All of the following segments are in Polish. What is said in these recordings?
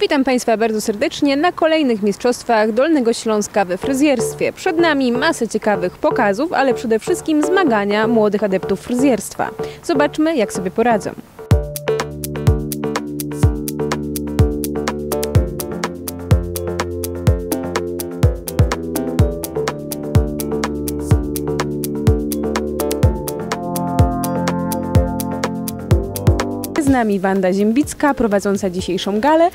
Witam Państwa bardzo serdecznie na kolejnych Mistrzostwach Dolnego Śląska we fryzjerstwie. Przed nami masę ciekawych pokazów, ale przede wszystkim zmagania młodych adeptów fryzjerstwa. Zobaczmy, jak sobie poradzą. Nami Wanda Ziembicka, prowadząca dzisiejszą galę.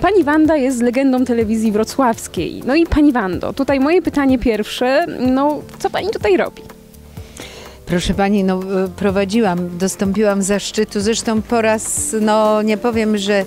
Pani Wanda jest legendą telewizji wrocławskiej. No i Pani Wando, tutaj moje pytanie pierwsze, no co Pani tutaj robi? Proszę pani, no e, prowadziłam, dostąpiłam zaszczytu, zresztą po raz, no nie powiem, że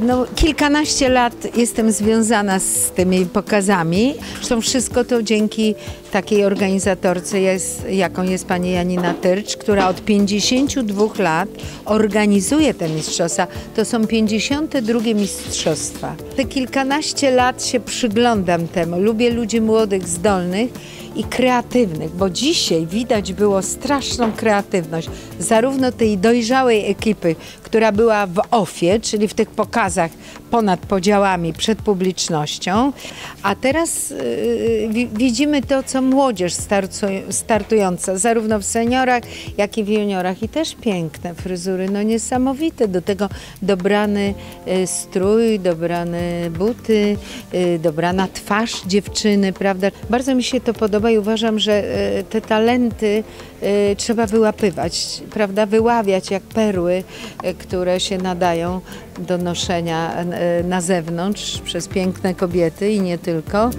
no, kilkanaście lat jestem związana z tymi pokazami. Zresztą wszystko to dzięki takiej organizatorce, jest, jaką jest pani Janina Tyrcz, która od 52 lat organizuje te mistrzostwa. To są 52 mistrzostwa. Te kilkanaście lat się przyglądam temu. Lubię ludzi młodych, zdolnych i kreatywnych, bo dzisiaj widać było straszną kreatywność zarówno tej dojrzałej ekipy, która była w OFie, czyli w tych pokazach ponad podziałami przed publicznością, a teraz yy, wi- widzimy to, co młodzież startująca, zarówno w seniorach, jak i w juniorach i też piękne fryzury, no niesamowite, do tego dobrany y, strój, dobrane buty, y, dobrana twarz dziewczyny, prawda? Bardzo mi się to podoba i uważam, że y, te talenty y, trzeba wyłapywać, prawda? Wyławiać jak perły, y, które się nadają do noszenia y, na zewnątrz przez piękne kobiety i nie tylko.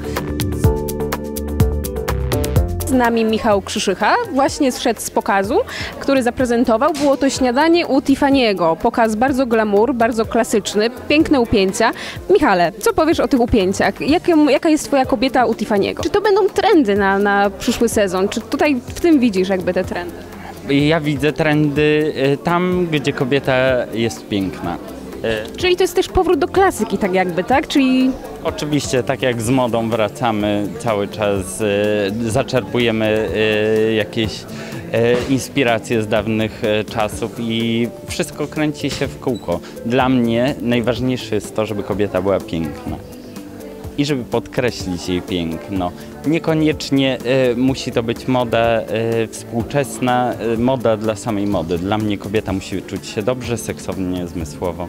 Z nami Michał Krzyszycha, właśnie zszedł z pokazu, który zaprezentował. Było to śniadanie u Tiffany'ego. Pokaz bardzo glamour, bardzo klasyczny, piękne upięcia. Michale, co powiesz o tych upięciach? Jakie, jaka jest twoja kobieta u Tiffany'ego? Czy to będą trendy na, na przyszły sezon? Czy tutaj w tym widzisz jakby te trendy? Ja widzę trendy y, tam, gdzie kobieta jest piękna. Y, Czyli to jest też powrót do klasyki tak jakby, tak? Czyli Oczywiście, tak jak z modą wracamy cały czas, y, zaczerpujemy jakieś inspiracje z dawnych czasów i wszystko kręci się w kółko. Dla mnie najważniejsze jest to, żeby kobieta była piękna. I żeby podkreślić jej piękno. Niekoniecznie y, musi to być moda y, współczesna, y, moda dla samej mody. Dla mnie kobieta musi czuć się dobrze, seksownie, zmysłowo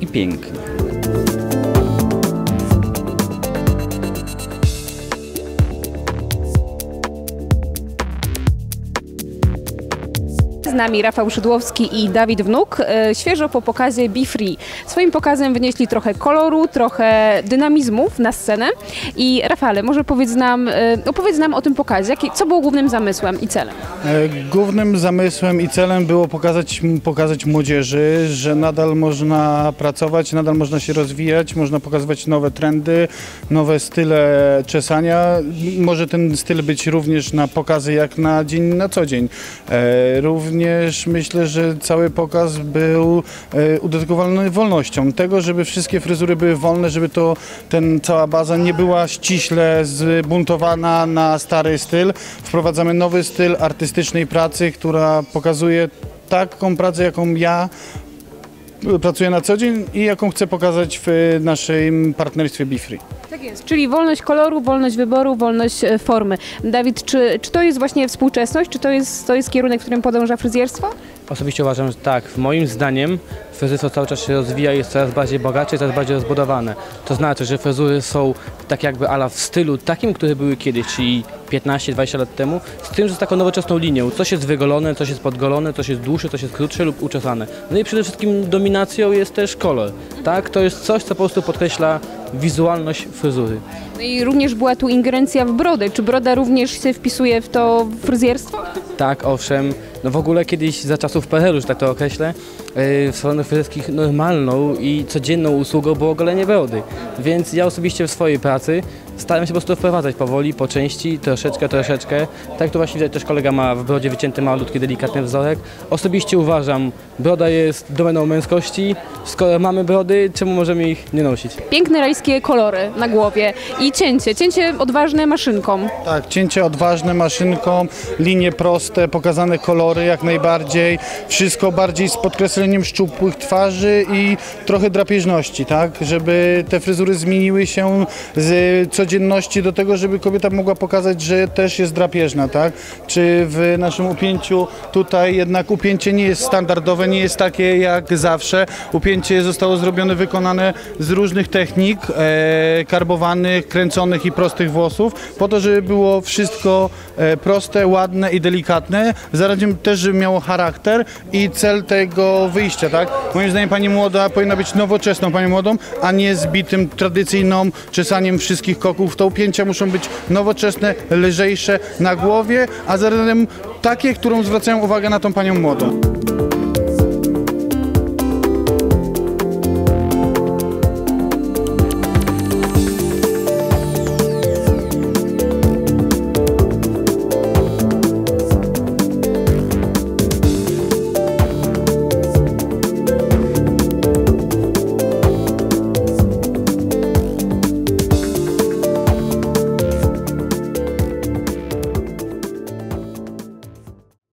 i pięknie. Nami Rafał Szydłowski i Dawid Wnuk, e, świeżo po pokazie Be Free. Swoim pokazem wnieśli trochę koloru, trochę dynamizmów na scenę. I Rafale, może powiedz nam, e, opowiedz nam o tym pokazie. Co było głównym zamysłem i celem? E, Głównym zamysłem i celem było pokazać, pokazać młodzieży, że nadal można pracować, nadal można się rozwijać, można pokazywać nowe trendy, nowe style czesania. Może ten styl być również na pokazy jak na dzień na co dzień. E, Również myślę, że cały pokaz był e, udedykowany wolnością. Tego, żeby wszystkie fryzury były wolne, żeby to ten cała baza nie była ściśle zbuntowana na stary styl. Wprowadzamy nowy styl artystycznej pracy, która pokazuje taką pracę, jaką ja pracuję na co dzień i jaką chcę pokazać w naszym partnerstwie BeFree. Tak jest. Czyli wolność koloru, wolność wyboru, wolność e, formy. Dawid, czy, czy to jest właśnie współczesność? Czy to jest, to jest kierunek, w którym podąża fryzjerstwo? Osobiście uważam, że tak. Moim zdaniem fryzjerstwo cały czas się rozwija i jest coraz bardziej bogacze, coraz bardziej rozbudowane. To znaczy, że fryzury są tak jakby ala w stylu takim, które były kiedyś, czyli 15-20 lat temu, z tym, że z taką nowoczesną linią. Coś jest wygolone, coś jest podgolone, coś jest dłuższe, coś jest krótsze lub uczesane. No i przede wszystkim dominacją jest też kolor. Tak? To jest coś, co po prostu podkreśla wizualność fryzury. No i również była tu ingerencja w brodę. Czy broda również się wpisuje w to fryzjerstwo? Tak, owszem. No w ogóle kiedyś za czasów PRL-u, że tak to określę, yy, w salonach fryzjerskich normalną i codzienną usługą było golenie brody. Więc ja osobiście w swojej pracy staram się po prostu wprowadzać powoli, po części, troszeczkę, troszeczkę. Tak to właśnie widać, też kolega ma w brodzie wycięty malutki, delikatny wzorek. Osobiście uważam, broda jest domeną męskości. Skoro mamy brody, czemu możemy ich nie nosić? Piękne rajskie kolory na głowie i cięcie. Cięcie odważne maszynką. Tak, cięcie odważne maszynką, linie proste, pokazane kolory. Kolory jak najbardziej, wszystko bardziej z podkreśleniem szczupłych twarzy i trochę drapieżności, tak? Żeby te fryzury zmieniły się z codzienności do tego, żeby kobieta mogła pokazać, że też jest drapieżna, tak? Czy w naszym upięciu tutaj jednak upięcie nie jest standardowe, nie jest takie jak zawsze. Upięcie zostało zrobione, wykonane z różnych technik, e, karbowanych, kręconych i prostych włosów, po to, żeby było wszystko e, proste, ładne i delikatne, zarazem też, miało charakter i cel tego wyjścia, tak? Moim zdaniem pani młoda powinna być nowoczesną panią młodą, a nie zbitym tradycyjną czesaniem wszystkich koków. To upięcia muszą być nowoczesne, lżejsze na głowie, a zarazem takie, którą zwracają uwagę na tą panią młodą.